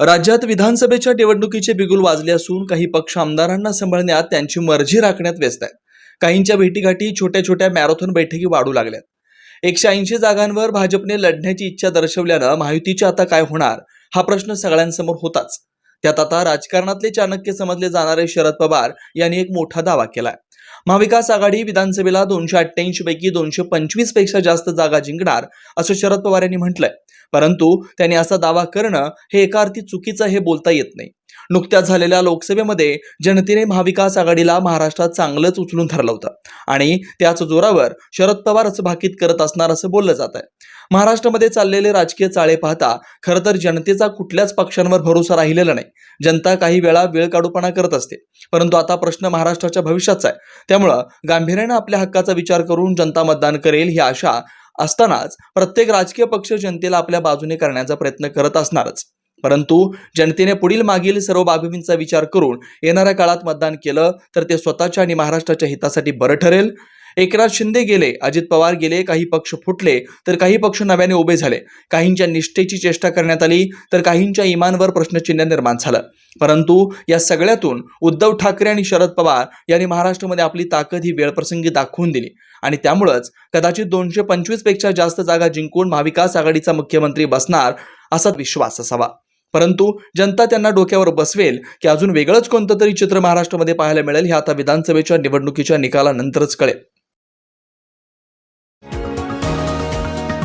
राज्यात विधानसभेच्या निवडणुकीचे बिगुल वाजले असून काही पक्ष आमदारांना सांभाळण्यात त्यांची मर्जी राखण्यात व्यस्त आहेत. काहींच्या भेटीगाठी छोट्या छोट्या मॅरेथॉन बैठकी वाढू लागल्यात. एकशे ऐंशी जागांवर भाजपने लढण्याची इच्छा दर्शवल्यानं महायुतीचे आता काय होणार हा प्रश्न सगळ्यांसमोर होताच. त्यात आता राजकारणातले चाणक्य समजले जाणारे शरद पवार यांनी एक मोठा दावा केलाय. महाविकास आघाडी विधानसभेला दोनशे अठ्ठ्याऐंशी पैकी दोनशे पंचवीसपेक्षा जास्त जागा जिंकणार असं शरद पवार यांनी म्हटलंय. परंतु त्यांनी असा दावा करणं हे एका अर्थी चुकीचं हे बोलता येत नाही. नुकत्याच झालेल्या लोकसभेमध्ये जनतेने महाविकास आघाडीला महाराष्ट्रात चांगलंच उचलून धरलं होतं. आणि त्याच जोरावर शरद पवार असं भाकीत करत असणार असं बोललं जात आहे. महाराष्ट्रामध्ये चाललेले राजकीय चाळे पाहता खरं तर जनतेचा कुठल्याच पक्षांवर भरोसा राहिलेला नाही. जनता काही वेळा वेळ काढूपणा करत असते. परंतु आता प्रश्न महाराष्ट्राच्या भविष्याचा आहे. त्यामुळं गांभीर्यानं आपल्या हक्काचा विचार करून जनता मतदान करेल ही आशा असतानाच प्रत्येक राजकीय पक्ष जनतेला आपल्या बाजूने करण्याचा प्रयत्न करत असणारच. परंतु जनतेने पुढील मागील सर्व बाबींचा विचार करून येणाऱ्या काळात मतदान केलं तर ते स्वतःच्या आणि महाराष्ट्राच्या हितासाठी बरं ठरेल. एकनाथ शिंदे गेले अजित पवार गेले काही पक्ष फुटले तर काही पक्ष नव्याने उभे झाले. काहींच्या निष्ठेची चेष्टा करण्यात आली तर काहींच्या इमानवर प्रश्नचिन्ह निर्माण झालं. परंतु या सगळ्यातून उद्धव ठाकरे आणि शरद पवार यांनी महाराष्ट्रामध्ये आपली ताकद ही वेळप्रसंगी दाखवून दिली. आणि त्यामुळंच कदाचित दोनशे पंचवीसपेक्षा जास्त जागा जिंकून महाविकास आघाडीचा मुख्यमंत्री बसणार असा विश्वास असावा. परंतु जनता त्यांना डोक्यावर बसवेल की अजून वेगळंच कोणतं तरी चित्र महाराष्ट्रामध्ये पाहायला मिळेल हे आता विधानसभेच्या निवडणुकीच्या निकालानंतरच कळेल.